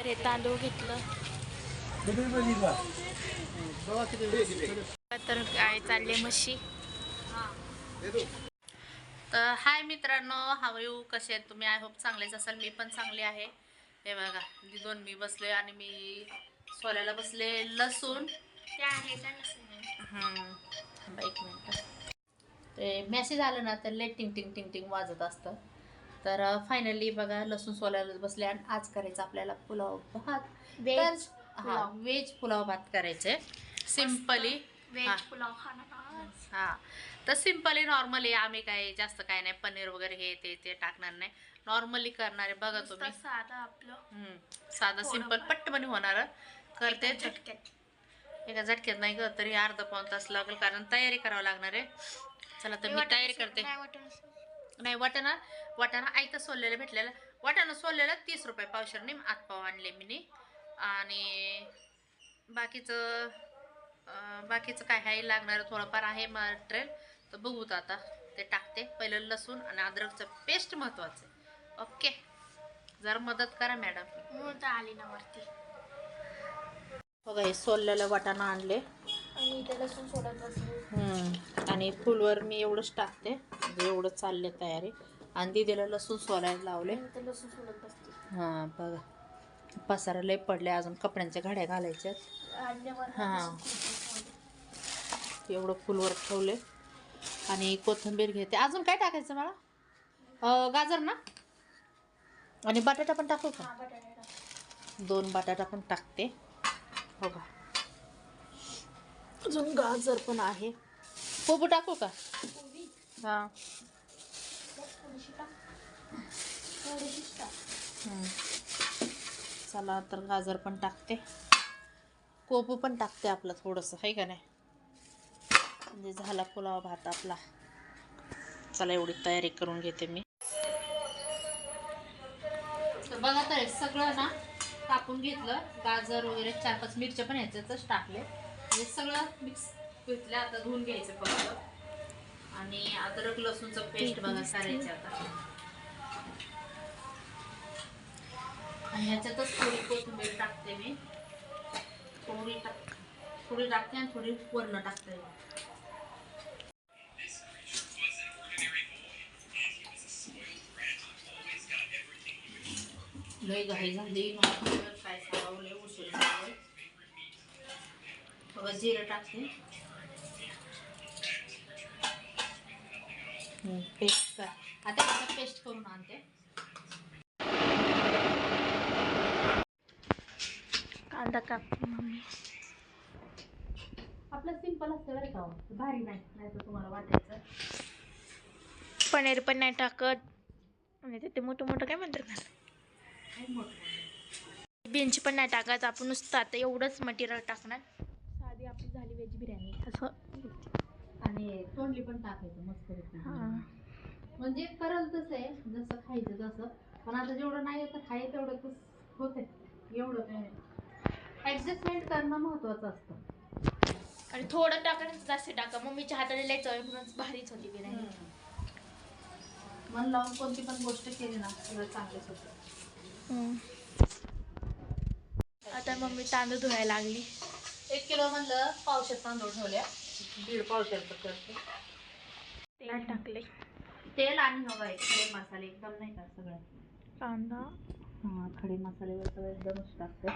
तर हे तांदूळ घेतलं. तर काय चालले म्हशी? तर हाय मित्रांनो हाव यू कसे आहेत तुम्ही? आय होप चांगलेच असाल. मी पण चांगले आहे. हे बघा दोन मी बसले आणि मी सोल्याला बसले. लसूण. एक मिनटं. ते मेसेज आलं ना तर लेट टिंग टिंग टिंग टिंग वाजत असतं. तर फायनली बघा लसूण सोलायला बसले आणि आज करायचं आपल्याला पुलाव भात. तर हा व्हेज पुलाव भात करायचे. सिम्पली व्हेज हा. पुलाव खाणार. हा. तर सिम्पली नॉर्मली आम्ही काय जास्त काय नाही पनीर वगैरे हे ते ते टाकणार नाही. नॉर्मली करणार आहे बघा तुम्ही. साधं आपलं. हम्म. साधं सिंपल. पट्टपणे होणार करते. एका झटक्यात. एका झटक्यात नाही ग तरी अर्धा पाऊन तास लागेल कारण तयारी करावं लागणार आहे. चला तर मी तयारी करते. नाही वाटाणा. नाही वाटाणा आयतं सोललेलं भेटलेलं. वाटाणा सोललेलं तीस रुपये पावशरने आतपाव आणले मी आणि बाकीचं बाकीचं काय आहे लागणार थोडंफार आहे मटेरियल तर बघूत आता ते टाकते. पहिलं लसूण आणि अद्रकचं पेस्ट महत्त्वाचं आहे. ओके. जरा मदत करा मॅडम तर आली ना वरती. बघा हे सोललेलं वाटाणा आणले. आणि इथे लसूण सोडत आणि फुलवर मी एवढंच टाकते. एवढं चालले तयारी. आणि दिदीला लसूण सोलायला लावले. लसूण बसते हां बघा. पसारा लय पडले अजून कपड्यांच्या घड्या घालायच्यात. हा. एवढं फुलवर ठेवले आणि कोथिंबीर घेते. अजून काय टाकायचं मला? गाजर ना? आणि बटाटा पण टाकू का? हा. दोन बटाटा पण टाकते. बघा. अजून गाजर पण आहे. पोपू टाकू का? हां. चला तर गाजर पण टाकते. कोबू पण टाकते आपलं थोडंसं आहे का नाही? म्हणजे झाला पुलाव भात आपला. चला एवढी तयारी करून घेते मी. बघा तर सगळं ना कापून घेतलं. गाजर वगैरे चार पाच मिरच्या पण ह्याच्यातच टाकले. हे सगळं मिक्स घेतलं आता धुवून घ्यायचं फक्त. आणि अद्रक लसूणचं पेस्ट बघा करायचं आता. आणि ह्याच्यातच थोडी कोथिंबीर टाकते मी. थोडी टाक थोडी टाकते आणि थोडी वरण टाकते. लय घाई झाली. काय सांगावं लय उशीर झाले बघा जिरं टाकते. पेस्ट कर. आता पेस्ट करून आणते. कांदा काप मम्मी. आपलं सिंपल असतं बरं का हो. भारी नाही नाही तर तुम्हाला वाटायचं. पनीर पण नाही टाकत. आणि ते मोठं मोठं काय म्हणतात बिंची पण नाही टाकायचं आपण नुसतं आता एवढंच मटेरियल टाकणार. साधी आपली झाली व्हेज बिर्याणी. असं आणि तोंडली पण टाकायचं मस्त हां. म्हणजे करल तसं आहे जसं खायचं तसं. पण आता जेवढं नाही तर खाय तेवढं तस होते एवढं काय नाही. ॲडजस्टमेंट करणं महत्त्वाचं असतं. आणि थोडं टाका जास्त टाका. मम्मीच्या हाताने लय चव म्हणून भारीच होती बिर्याणी मन लावून कोणती पण गोष्ट केली ना सगळं चांगलंच होतं. आता मम्मी तांदूळ धुवायला लागली. एक किलो म्हणलं पावशेर तांदूळ ठेवल्या दीड पावशेरचं करते. तेल टाकले तेल आणि हवा आहे खडे मसाले एकदम नाही का सगळं? कांदा. हां खडे मसाले वगैरे सगळं एकदमच टाकते.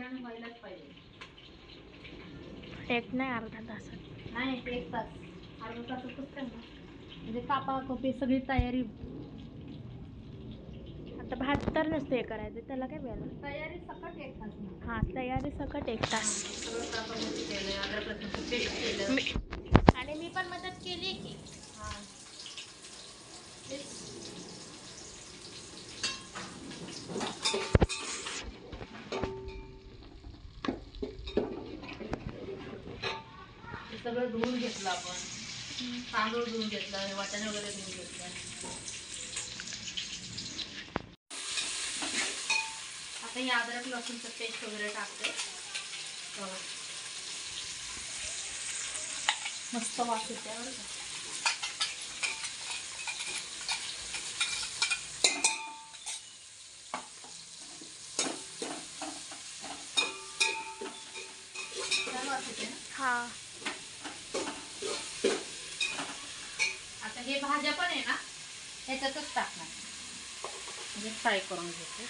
बिर्याणी व्हायलाच पाहिजे. एक नाही अर्धा तासात. नाही एक तास. अर्धा तासातच ना म्हणजे कापा कपी सगळी तयारी. आता भात तर नसतं हे करायचं. त्याला काय वेळ? तयारी सकट एक तास. हा तयारी सकट एक तास सगळं कापामध्ये केलं अद्रक लसूणचं पेस्ट केलं मी आणि मी पण मदत केली की हां तेच. हे सगळं सगळं धुवून घेतला आपण. तांदूळ धुवून घेतला वाटाणे वगैरे धुवून घेतला. आता हे अद्रक लसूणचं पेस्ट वगैरे टाकते. हो. मस्त वास येते बरं का. हां. हे भाज्या पण आहे ना ह्याच्यातच टाकणार. म्हणजे फ्राय करून घेते.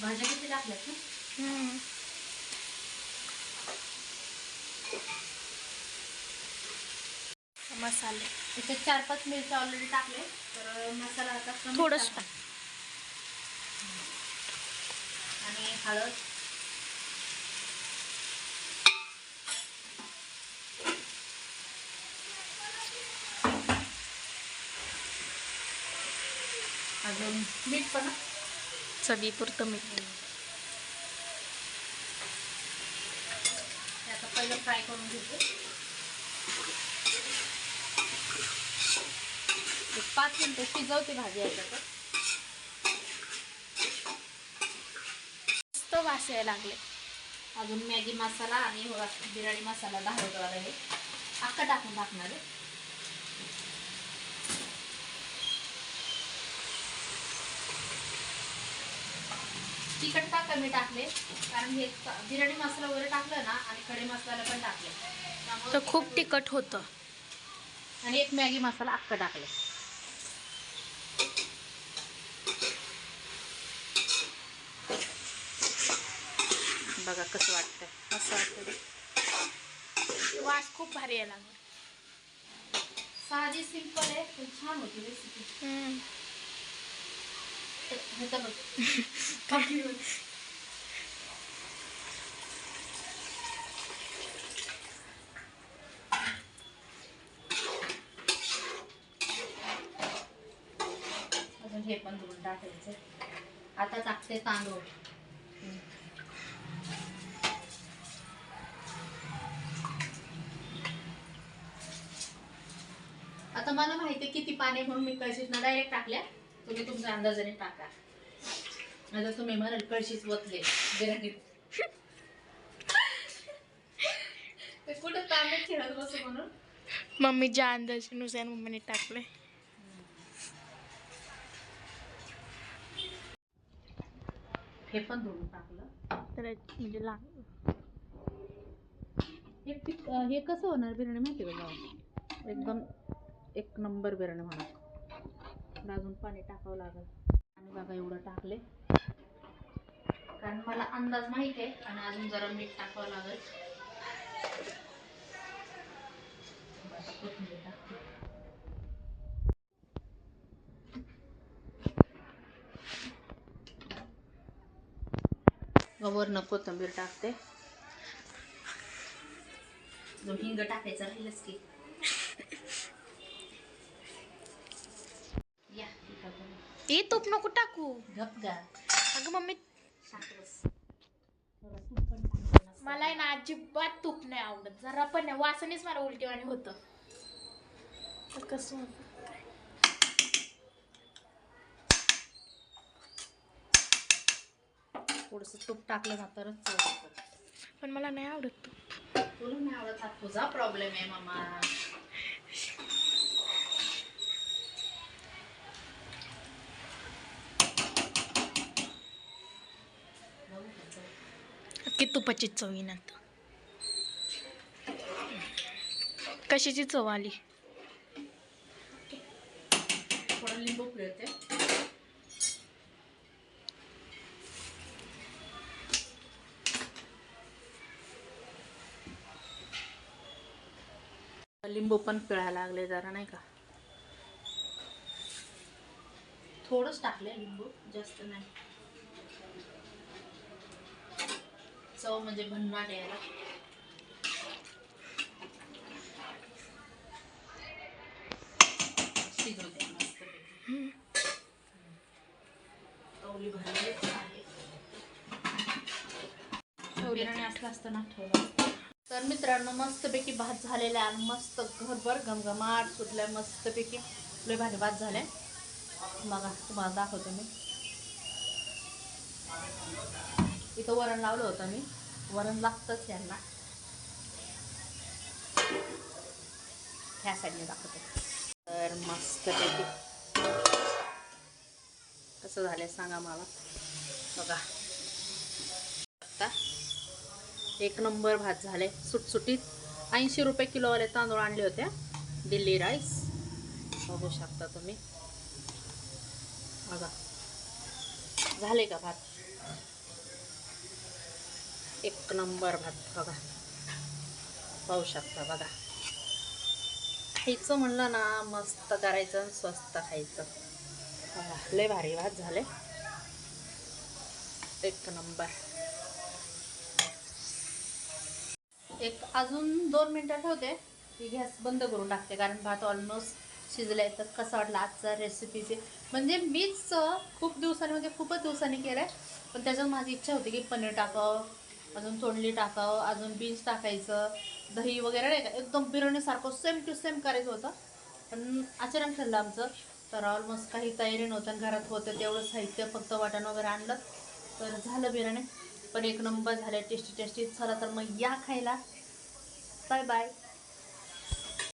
भाज्या किती टाकल्यात ना? मसाले. इथे चार पाच मिरच्या ऑलरेडी टाकले तर मसाला आता थोडंच टाका. आणि हळद. अजून मीठ पण हं. चवीपुरतं मीठ. आता पहिलं फ्राय करून घेते. पाच मिनिटं शिजवते भाजी याच्यात. वास यायला लागले. अजून मॅगी मसाला आणि हो बिर्याणी मसाला दहा आहे. अख्खा टाकून टाकणार आहे. तिखट का कमी टाकले कारण हे बिर्याणी मसाला वगैरे टाकलं ना आणि खडे मसाला पण टाकले. तर खूप तिखट होतं. आणि एक मॅगी मसाला अख्खा टाकले. बघा कसं वाटतंय. असं वाटतं वास खूप भारी यायला लागला. साधी सिंपल आहे पण छान होती रेसिपी अजून हे पण धुवून टाकायचं आता टाकते तांदूळ. आता मला माहिती आहे किती पाणी म्हणून मी कळशीतनं डायरेक्ट टाकल्या. तुम्ही तुमच्या अंदाजाने टाका. आता तुम्ही म्हणाल कळशीच वतले बिर्याणीत ते कुठं तांबे खेळत बसू म्हणून? मम्मीच्या अंदाजानुसार मम्मीने टाकले हे पण धुवून टाकलं. तर म्हणजे लाग हे पिक हे कसं होणार बिर्याणी माहिती का? एकदम एक नंबर बिर्याणी म्हणा. अजून पाणी टाकावं लागेल. आणि बघा एवढं टाकले. कारण मला अंदाज माहिती आहे आणि अजून जरा मीठ टाकावं लागेल. बरं, कोथिंबीर टाकते. वरनं टाकते. हिंग टाकायचा राहिलंच की या इथं ए तूप नको टाकू गप अगं मम्मी. मला आहे ना अजिबात तूप नाही आवडत जरा पण नाही वासनेच मला उलटीवाणी होतं कसं? थोडंसं तूप टाकलं ना तरच. पण मला नाही आवडत तूप तुला नाही आवडत हा तुझा प्रॉब्लेम आहे मामा की तुपाची चव येईन आता कशाची चव आली? थोडं लिंबू पिळते. लिंबू पण पिळायला लागले जरा नाही का? थोडंच टाकले लिंबू जास्त नाही. चव म्हणजे भन्नाट यायला तर मित्रांनो मस्त पैकी. आठ ठेवला तर मित्रांनो मस्तपैकी भात झालेला आहे आणि मस्त घरभर घमघमाट सुटलाय मस्तपैकी. लय भारी भात झालाय. मग तुम्हाला दाखवतो मी. इथं वरण लावलं होतं मी. वरण लागतंच यांना. ह्या साईडने दाखवते. तर मस्तपैकी कसं झालं सांगा मला. बघा. आता एक नंबर भात झाले सुटसुटीत. ऐंशी रुपये किलोवाले तांदूळ आणले होते. दिल्ली राईस. बघू शकता तुम्ही. बघा. झाले का भात? एक नंबर भात बघा. पाहू शकता बघा. खायचं म्हणलं ना मस्त करायचं आणि स्वस्त खायचं. बघा लय भारी भात झाले. एक नंबर. एक अजून दोन मिनटं ठेवते. की गॅस बंद करून टाकते कारण भात ऑलमोस्ट शिजलाय तर कसं वाटलं आजचा रेसिपीचे म्हणजे मीच खूप दिवसांनी म्हणजे खूपच दिवसांनी केलं आहे पण त्याच्यात माझी इच्छा होती की पनीर टाकावं. अजून तोंडली टाकावं अजून बीन्स टाकायचं दही वगैरे नाही का एकदम बिर्याणीसारखं सेम टू सेम करायचं होतं. पण अचानक ठरलं आमचं तर ऑलमोस्ट काही तयारी नव्हतं घरात होतं तेवढं साहित्य फक्त वाटण वगैरे आणलं. तर झालं बिर्याणी. पण एक नंबर झालं टेस्टी टेस्टी चला तर मग या खायला. Bye bye